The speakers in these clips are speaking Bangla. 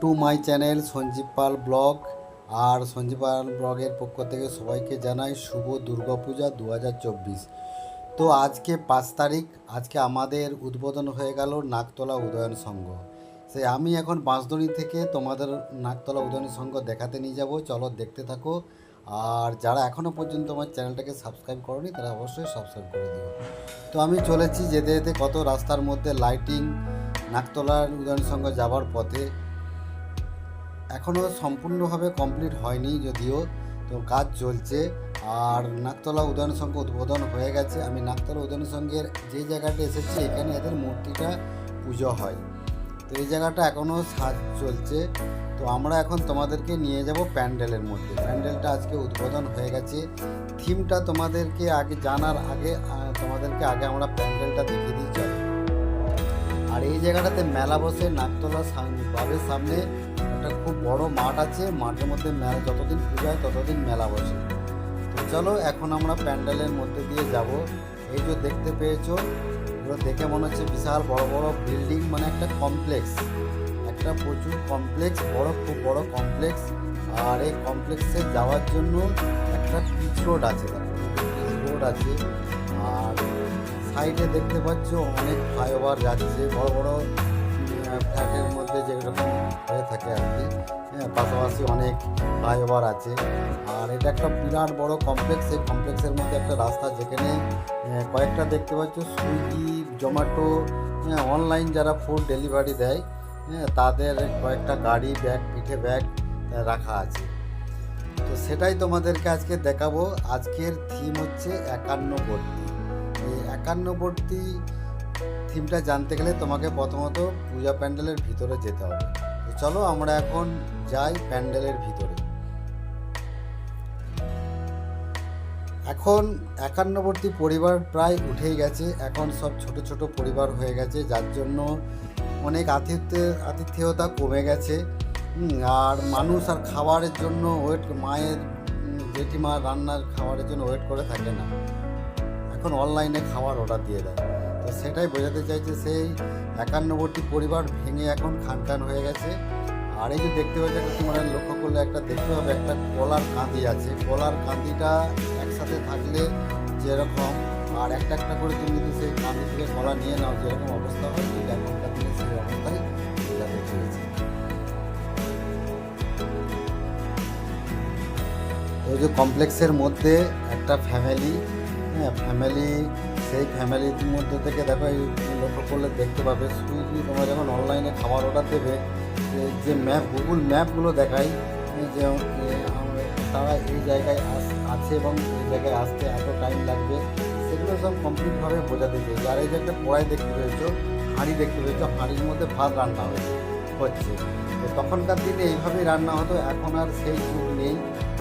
To my channel Sanjeev Pal blog আর সঞ্জীব পাল ব্লগের পক্ষ থেকে সবাইকে জানাই শুভ দুর্গাপূজা দু হাজার চব্বিশ। তো আজকে পাঁচ তারিখ, আজকে আমাদের উদ্বোধন হয়ে গেল নাকতলা উদয়ন সংঘ। সে আমি এখন বাঁশদড়ি থেকে তোমাদের নাকতলা উদয়ন সংঘ দেখাতে নিয়ে যাব। চলো দেখতে থাকো। আর যারা এখনও পর্যন্ত আমার চ্যানেলটাকে সাবস্ক্রাইব করনি, তারা অবশ্যই সাবস্ক্রাইব করে দিও। তো আমি চলেছি যেতে যেতে কত রাস্তার মধ্যে লাইটিং নাকতলার উদয়ন সংঘ যাবার পথে। এখনও সম্পূর্ণভাবে কমপ্লিট হয়নি যদিও, তো কাজ চলছে। আর নাকতলা উদয়ন সংঘ উদ্বোধন হয়ে গেছে। আমি নাকতলা উদয়ন সংঘের যে জায়গাটা এসেছি, এখানে এদের মূর্তিটা পুজো হয়। তো এই জায়গাটা এখনও সাজ চলছে। তো আমরা এখন তোমাদেরকে নিয়ে যাব প্যান্ডেলের মধ্যে। প্যান্ডেলটা আজকে উদ্বোধন হয়ে গেছে। থিমটা তোমাদেরকে আগে জানার আগে তোমাদেরকে আগে আমরা প্যান্ডেলটা দেখিয়ে দিই, চলো। আর এই জায়গাটাতে মেলা বসে নাকতলা বাড়ির সামনে একটা খুব বড় মাঠ আছে। মাঠের মধ্যে মেলা যতদিন পুজো হয় ততদিন মেলা বসে। তো চলো এখন আমরা প্যান্ডেলের মধ্যে দিয়ে যাব। এই যে দেখতে পেয়েছ এগুলো দেখে মনে হচ্ছে বিশাল বড় বড় বিল্ডিং মানে একটা কমপ্লেক্স একটা প্রচুর কমপ্লেক্স বড়, খুব বড় কমপ্লেক্স আর এই কমপ্লেক্সে যাওয়ার জন্য একটা পিচ রোড আছে। পিচ রোড আছে। আর সাইডে দেখতে পাচ্ছ অনেক ফ্লাইওভার যাচ্ছে। বড় বড় ফ্ল্যাটের মধ্যে যেরকম হয়ে থাকে আর কি। হ্যাঁ পাশাপাশি অনেক ফ্লাইওভার আছে। আর এটা একটা বিরাট বড় কমপ্লেক্স এই কমপ্লেক্সের মধ্যে একটা রাস্তা যেখানে কয়েকটা দেখতে পাচ্ছ সুইগি জোম্যাটো হ্যাঁ অনলাইন যারা ফুড ডেলিভারি দেয় হ্যাঁ তাদের কয়েকটা গাড়ি ব্যাগ পিঠে ব্যাগ রাখা আছে। তো সেটাই তোমাদেরকে আজকে দেখাবো। আজকের থিম হচ্ছে একান্নবর্তী। এই একান্নবর্তী থিমটা জানতে গেলে তোমাকে প্রথমত পূজা প্যান্ডেলের ভিতরে যেতে হবে। তো চলো আমরা এখন যাই প্যান্ডেলের ভিতরে। এখন একান্নবর্তী পরিবার প্রায় উঠেই গেছে। এখন সব ছোট ছোট পরিবার হয়ে গেছে, যার জন্য অনেক আতিথ্য আতিথেয়তা কমে গেছে। আর মানুষ আর খাবারের জন্য ওয়েট, মায়ের জেঠিমা রান্নার খাবারের জন্য ওয়েট করে থাকে না। এখন অনলাইনে খাবার অর্ডার দিয়ে দেয়। তো সেটাই বোঝাতে চাইছে সেই একান্নবর্তী পরিবার ভেঙে এখন খান খান হয়ে গেছে। আর এই যে দেখতে পাচ্ছি একটা তোমরা লক্ষ্য করলে একটা দেখতে হবে, একটা কলার কাঁদি আছে। কলার কাঁদিটা একসাথে থাকলে যেরকম, আর একটা একটা করে তুমি যদি সেই কাঁদি থেকে কলা নিয়ে নাও, যেরকম অবস্থা হয় ঠিক এখনকার দিনে সেই অবস্থায় বোঝাতে চেয়েছে ওই যে কমপ্লেক্সের মধ্যে একটা ফ্যামিলি হ্যাঁ ফ্যামিলি সেই ফ্যামিলির মধ্যে থেকে দেখো, এই লক্ষ্য করলে দেখতে পাবে সুইগি তোমরা যখন অনলাইনে খাবার অর্ডার দেবে, যে- ম্যাপ গুগল ম্যাপগুলো দেখায় যে তারা এই জায়গায় আছে এবং এই জায়গায় আসতে এত টাইম লাগবে, সেগুলো সব কমপ্লিটভাবে বোঝাতে চাই আর এই যে একটা কড়াই দেখতে পেয়েছ, হাঁড়ি দেখতে পেয়েছ, হাঁড়ির মধ্যে ভাত রান্না হয়েছে হচ্ছে। তো তখনকার দিনে এইভাবেই রান্না হতো, এখন আর সেই যুগ নেই,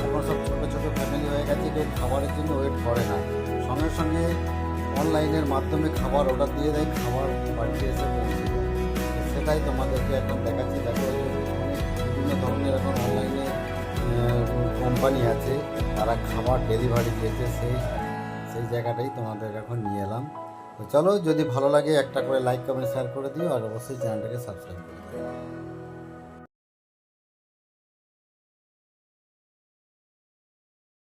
এখন সব ছোটো ছোটো ফ্যামিলি হয়ে গেছে, কেউ খাবারের জন্য ওয়েট করে না। সঙ্গে সঙ্গে অনলাইনের মাধ্যমে খাবার অর্ডার দিয়ে দেয়, খাবার বাড়িতে এসে পৌঁছে সেটাই তোমাদেরকে এখন দেখাচ্ছি। দেখো বিভিন্ন ধরনের এখন অনলাইনে কোম্পানি আছে, তারা খাবার ডেলিভারি দিয়েছে, সেই সেই জায়গাটাই তোমাদের এখন নিয়ে এলাম। তো চলো, যদি ভালো লাগে একটা করে লাইক কমেন্ট শেয়ার করে দিও, আর অবশ্যই চ্যানেলটাকে সাবস্ক্রাইব করে দিও।